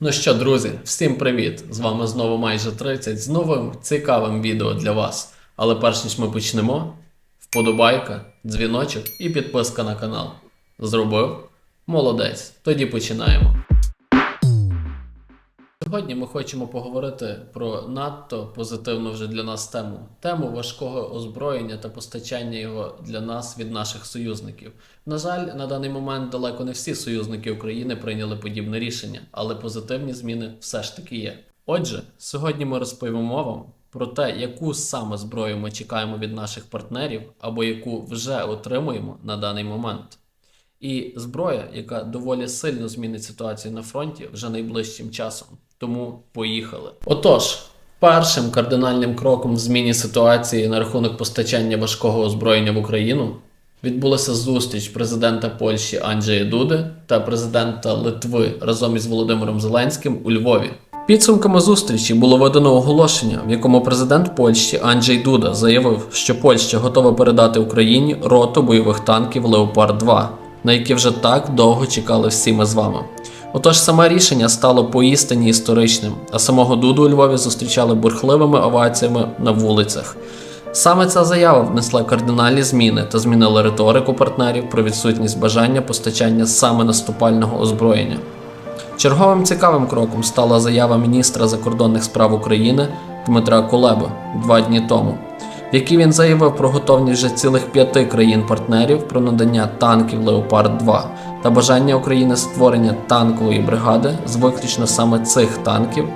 Ну що, друзі, всім привіт! З вами знову майже 30 з новим цікавим відео для вас. Але перш ніж ми почнемо, вподобайка, дзвіночок і підписка на канал. Зробив? Молодець. Тоді починаємо. Сьогодні ми хочемо поговорити про надто позитивну вже для нас тему тему важкого озброєння та постачання його для нас від наших союзників. На жаль, на даний момент далеко не всі союзники України прийняли подібне рішення, але позитивні зміни все ж таки є. Отже, сьогодні ми розповімо вам про те, яку саме зброю ми чекаємо від наших партнерів або яку вже отримуємо на даний момент. І зброя, яка доволі сильно змінить ситуацію на фронті вже найближчим часом. Тому поїхали. Отож, першим кардинальним кроком в зміні ситуації на рахунок постачання важкого озброєння в Україну відбулася зустріч президента Польщі Анджея Дуди та президента Литви разом із Володимиром Зеленським у Львові. Підсумками зустрічі було видано оголошення, в якому президент Польщі Анджей Дуда заявив, що Польща готова передати Україні роту бойових танків Леопард 2 на які вже так довго чекали всі ми з вами. Отож, саме рішення стало поістині історичним, а самого Дуду у Львові зустрічали бурхливими оваціями на вулицях. Саме ця заява внесла кардинальні зміни та змінила риторику партнерів про відсутність бажання постачання саме наступального озброєння. Черговим цікавим кроком стала заява міністра закордонних справ України Дмитра Кулеби два дні тому, в якій він заявив про готовність вже цілих п'яти країн-партнерів про надання танків Леопард 2 та бажання України створення танкової бригади з виключно саме цих танків.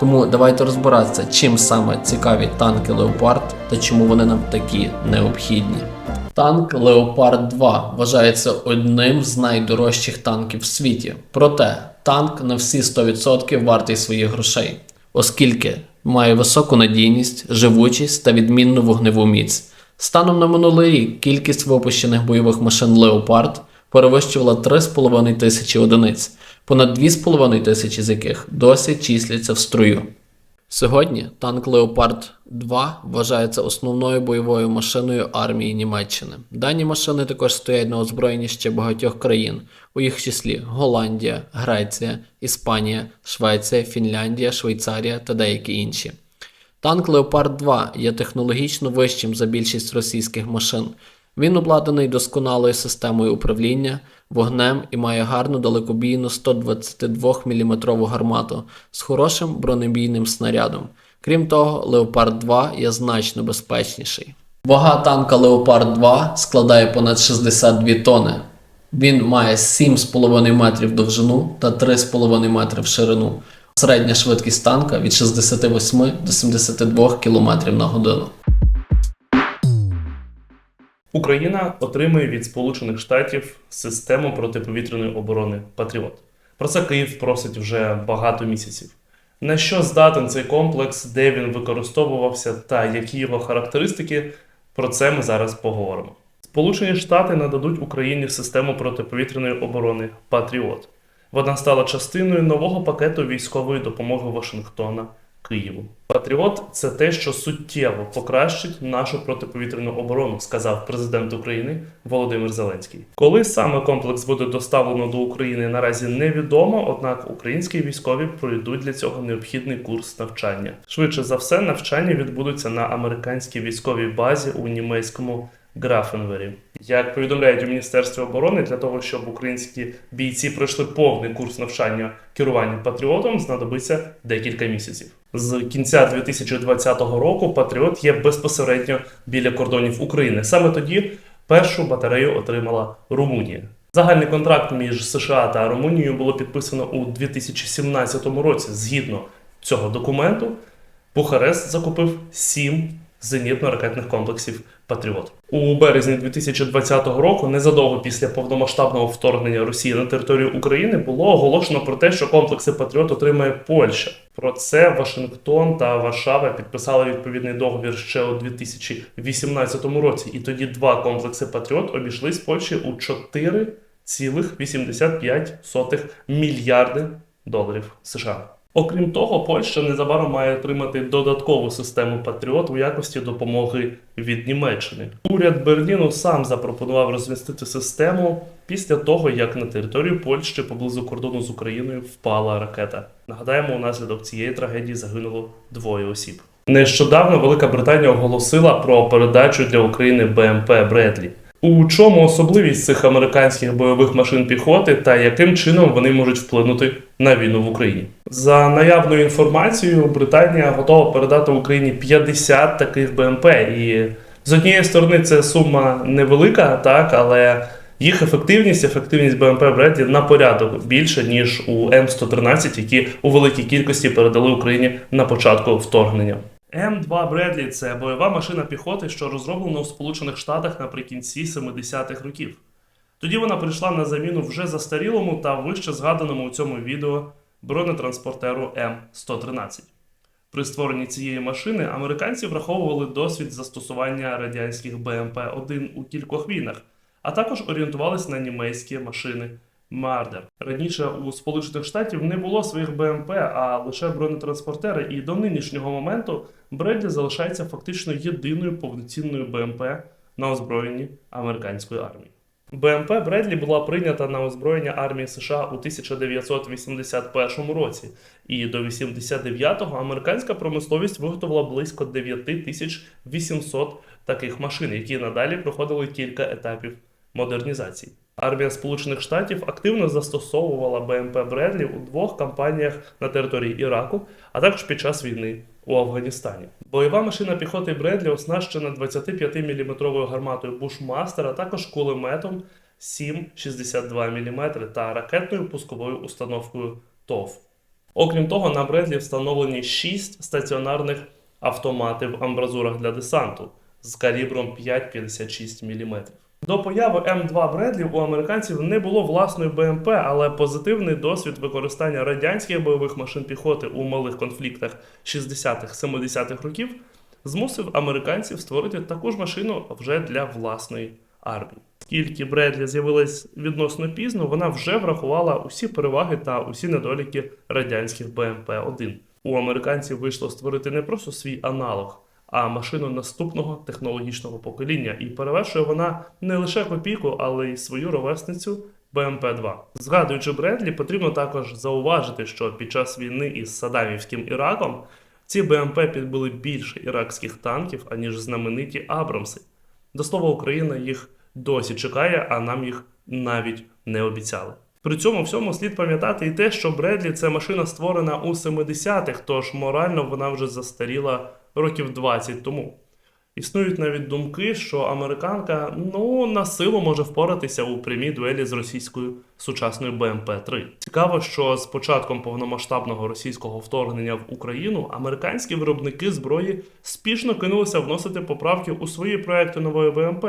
Тому давайте розбиратися, чим саме цікаві танки Леопард та чому вони нам такі необхідні. Танк Леопард 2 вважається одним з найдорожчих танків в світі. Проте танк на всі 100% вартий своїх грошей, оскільки має високу надійність, живучість та відмінну вогневу міць. Станом на минулий рік кількість випущених бойових машин Леопард перевищувала 3,5 тисячі одиниць, понад 2,5 тисячі з яких досі числяться в строю. Сьогодні танк Леопард 2 вважається основною бойовою машиною армії Німеччини. Дані машини також стоять на озброєнні ще багатьох країн, у їх числі Голландія, Греція, Іспанія, Швеція, Фінляндія, Швейцарія та деякі інші. Танк Леопард 2 є технологічно вищим за більшість російських машин. Він обладнаний досконалою системою управління, вогнем і має гарну далекобійну 122 мм гармату з хорошим бронебійним снарядом. Крім того, Леопард 2 є значно безпечніший. Вага танка Леопард 2 складає понад 62 тони. Він має 7,5 метрів довжину та 3,5 метри в ширину. Середня швидкість танка від 68 до 72 км на годину. Україна отримує від Сполучених Штатів систему протиповітряної оборони Патріот. Про це Київ просить вже багато місяців. На що здатен цей комплекс, де він використовувався та які його характеристики, про це ми зараз поговоримо. Сполучені Штати нададуть Україні систему протиповітряної оборони Патріот. Вона стала частиною нового пакету військової допомоги Вашингтона Києву. Патріот це те, що суттєво покращить нашу протиповітряну оборону, сказав президент України Володимир Зеленський. Коли саме комплекс буде доставлено до України, наразі невідомо однак українські військові пройдуть для цього необхідний курс навчання. Швидше за все, навчання відбудуться на американській військовій базі у німецькому. Графенвері. Як повідомляють у Міністерстві оборони, для того, щоб українські бійці пройшли повний курс навчання керування патріотом, знадобиться декілька місяців. З кінця 2020 року Патріот є безпосередньо біля кордонів України. Саме тоді першу батарею отримала Румунія. Загальний контракт між США та Румунією було підписано у 2017 році. Згідно цього документу, Бухарест закупив сім зенітно-ракетних комплексів Патріот у березні 2020 року, незадовго після повномасштабного вторгнення Росії на територію України, було оголошено про те, що комплекси Патріот отримає Польща. Про це Вашингтон та Варшава підписали відповідний договір ще у 2018 році, і тоді два комплекси Патріот обійшлись Польщі у 4,85 мільярди доларів США. Окрім того, Польща незабаром має отримати додаткову систему Патріот у якості допомоги від Німеччини. Уряд Берліну сам запропонував розмістити систему після того, як на територію Польщі поблизу кордону з Україною впала ракета. Нагадаємо, унаслідок цієї трагедії загинуло двоє осіб. Нещодавно Велика Британія оголосила про передачу для України БМП Бредлі. У чому особливість цих американських бойових машин піхоти та яким чином вони можуть вплинути на війну в Україні? За наявною інформацією, Британія готова передати Україні 50 таких БМП. І з однієї сторони це сума невелика, так, але їх ефективність, ефективність БМП Бредлі на порядок більше, ніж у М113, які у великій кількості передали Україні на початку вторгнення. М2 Бредлі це бойова машина піхоти, що розроблена у Сполучених Штатах наприкінці 70-х років. Тоді вона прийшла на заміну вже застарілому та вище згаданому у цьому відео бронетранспортеру М113. При створенні цієї машини американці враховували досвід застосування радянських БМП-1 у кількох війнах, а також орієнтувались на німецькі машини Мардер. Раніше у Сполучених Штатів не було своїх БМП, а лише бронетранспортери, і до нинішнього моменту Бредлі залишається фактично єдиною повноцінною БМП на озброєнні американської армії. БМП Бредлі була прийнята на озброєння армії США у 1981 році, і до 89-го американська промисловість виготовила близько 9800 таких машин, які надалі проходили кілька етапів модернізації. Армія Сполучених Штатів активно застосовувала БМП Бредлі у двох кампаніях на території Іраку, а також під час війни у Афганістані. Бойова машина піхоти Бредлі оснащена 25-мм гарматою Бушмастер, а також кулеметом 7,62 мм та ракетною пусковою установкою ТОВ. Окрім того, на Бредлі встановлені 6 стаціонарних автоматів в амбразурах для десанту з калібром 5,56 мм. До появи М2 Бредлі у американців не було власної БМП, але позитивний досвід використання радянських бойових машин піхоти у малих конфліктах 60-70-х років змусив американців створити таку ж машину вже для власної армії. Скільки Бредлі з'явилась відносно пізно, вона вже врахувала усі переваги та усі недоліки радянських БМП-1. У американців вийшло створити не просто свій аналог, а машину наступного технологічного покоління, і перевершує вона не лише копійку, але й свою ровесницю БМП-2. Згадуючи Бредлі, потрібно також зауважити, що під час війни із Садамівським Іраком ці БМП підбили більше іракських танків, аніж знамениті Абрамси. До слова, Україна їх досі чекає, а нам їх навіть не обіцяли. При цьому всьому слід пам'ятати і те, що Бредлі це машина створена у 70-х, тож морально вона вже застаріла років 20 тому. Існують навіть думки, що американка ну на силу може впоратися у прямій дуелі з російською сучасною БМП-3. Цікаво, що з початком повномасштабного російського вторгнення в Україну американські виробники зброї спішно кинулися вносити поправки у свої проекти нової БМП.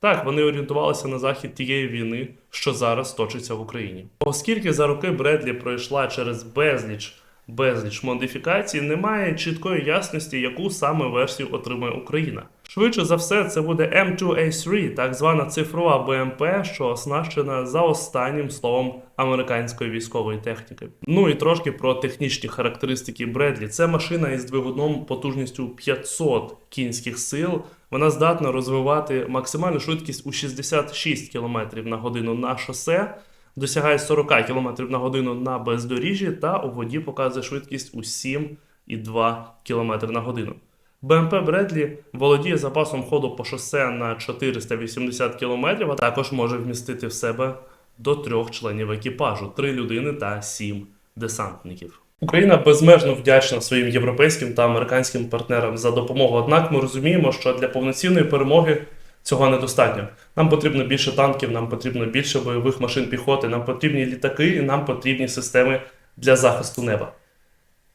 Так, вони орієнтувалися на захід тієї війни, що зараз точиться в Україні. Оскільки за роки Бредлі пройшла через безліч безліч модифікацій, немає чіткої ясності, яку саме версію отримає Україна. Швидше за все, це буде M2A3, так звана цифрова БМП, що оснащена за останнім словом американської військової техніки. Ну і трошки про технічні характеристики Бредлі. Це машина із двигуном потужністю 500 кінських сил. Вона здатна розвивати максимальну швидкість у 66 км на годину на шосе досягає 40 км на годину на бездоріжжі та у воді показує швидкість у 7,2 км на годину. БМП Бредлі володіє запасом ходу по шосе на 480 км, а також може вмістити в себе до трьох членів екіпажу: 3 людини та 7 десантників. Україна безмежно вдячна своїм європейським та американським партнерам за допомогу. Однак ми розуміємо, що для повноцінної перемоги цього недостатньо. Нам потрібно більше танків, нам потрібно більше бойових машин піхоти, нам потрібні літаки і нам потрібні системи для захисту неба.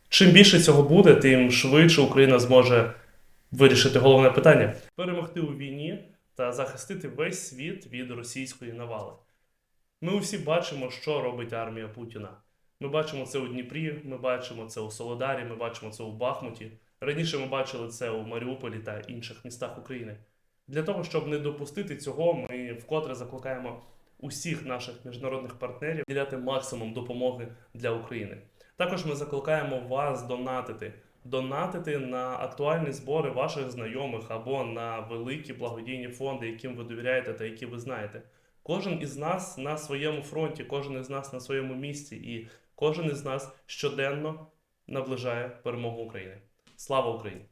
Чим більше цього буде, тим швидше Україна зможе вирішити головне питання перемогти у війні та захистити весь світ від російської навали. Ми усі бачимо, що робить армія Путіна. Ми бачимо це у Дніпрі, ми бачимо це у Солодарі, ми бачимо це у Бахмуті. Раніше ми бачили це у Маріуполі та інших містах України. Для того, щоб не допустити цього, ми вкотре закликаємо усіх наших міжнародних партнерів діляти максимум допомоги для України. Також ми закликаємо вас донатити. Донатити на актуальні збори ваших знайомих або на великі благодійні фонди, яким ви довіряєте та які ви знаєте. Кожен із нас на своєму фронті, кожен із нас на своєму місці, і кожен із нас щоденно наближає перемогу України. Слава Україні!